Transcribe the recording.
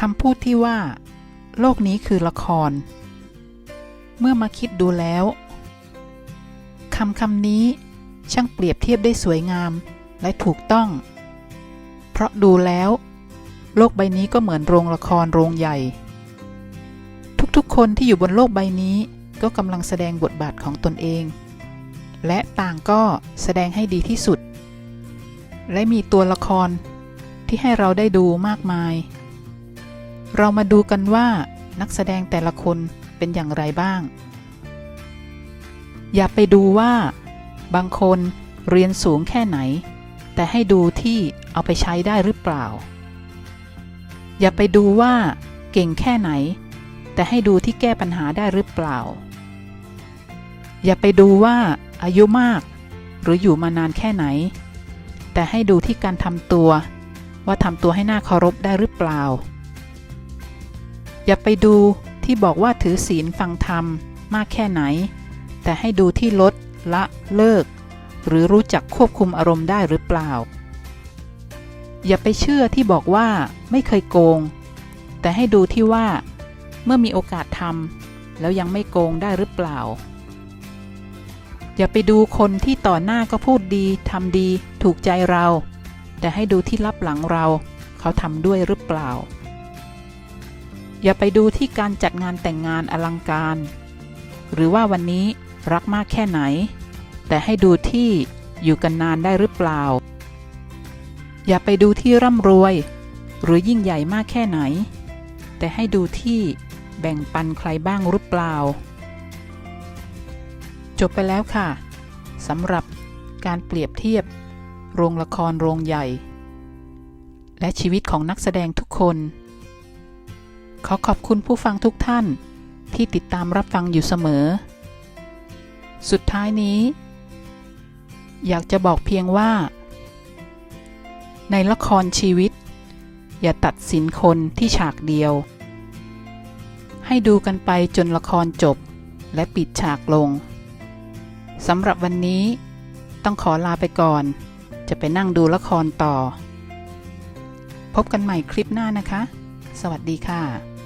คำพูดที่ว่า โลกนี้คือละคร เมื่อมาคิดดูแล้วคำคำนี้ช่างเปรียบเทียบได้สวยงามและถูกต้อง เพราะดูแล้ว โลกใบนี้ก็เหมือนโรงละครโรงใหญ่ ทุกๆ คนที่อยู่บนโลกใบนี้ก็กำลังแสดงบทบาทของตนเอง และต่างก็แสดงให้ดีที่สุด และมีตัวละครที่ให้เราได้ดูมากมาย เรามาดูกันว่านักแสดงแต่ละคนเป็นอย่างไรบ้าง อย่าไปดูว่า บางคนเรียนสูงแค่ไหน แต่ให้ดูที่เอาไปใช้ได้หรือเปล่า อย่าไปดูว่า เก่งแค่ไหน แต่ให้ดูที่แก้ปัญหาได้หรือเปล่า อย่าไปดูว่าอายุมาก หรืออยู่มานานแค่ไหน แต่ให้ดูที่การทำตัว ว่าทำตัวให้หน่าเคารพได้หรือเปล่า อย่าไปดูที่บอกว่าถือศีลฟังธรรมมากแค่ไหน แต่ให้ดูที่ลดละเลิก หรือรู้จักควบคุมอารมณ์ได้หรือเปล่า อย่าไปเชื่อที่บอกว่าไม่เคยโกง แต่ให้ดูที่ว่า เมื่อมีโอกาสทำแล้วยังไม่โกงได้หรือเปล่า อย่าไปดูคนที่ต่อหน้าก็พูดดีทำดี ถูกใจเรา แต่ให้ดูที่ลับหลังเรา เขาทำด้วยหรือเปล่า อย่าไปดูที่การจัดงานแต่งงานอลังการ หรือว่าวันนี้รักมากแค่ไหน แต่ให้ดูที่อยู่กันนานได้หรือเปล่า อย่าไปดูที่ร่ำรวย หรือยิ่งใหญ่มากแค่ไหน แต่ให้ดูที่แบ่งปันใครบ้างหรือเปล่า จบไปแล้วค่ะสำหรับการเปรียบเทียบ โรงละครโรงใหญ่ และชีวิตของนักแสดงทุกคน ขอขอบคุณผู้ฟังทุกท่านที่ติดตามรับฟังอยู่เสมอ สุดท้ายนี้ อยากจะบอกเพียงว่า ในละครชีวิต อย่าตัดสินคนที่ฉากเดียว ให้ดูกันไปจนละครจบและปิดฉากลงสำหรับวันนี้ต้องขอลาไปก่อน จะไปนั่งดูละครต่อ พบกันใหม่คลิปหน้านะคะ สวัสดีค่ะ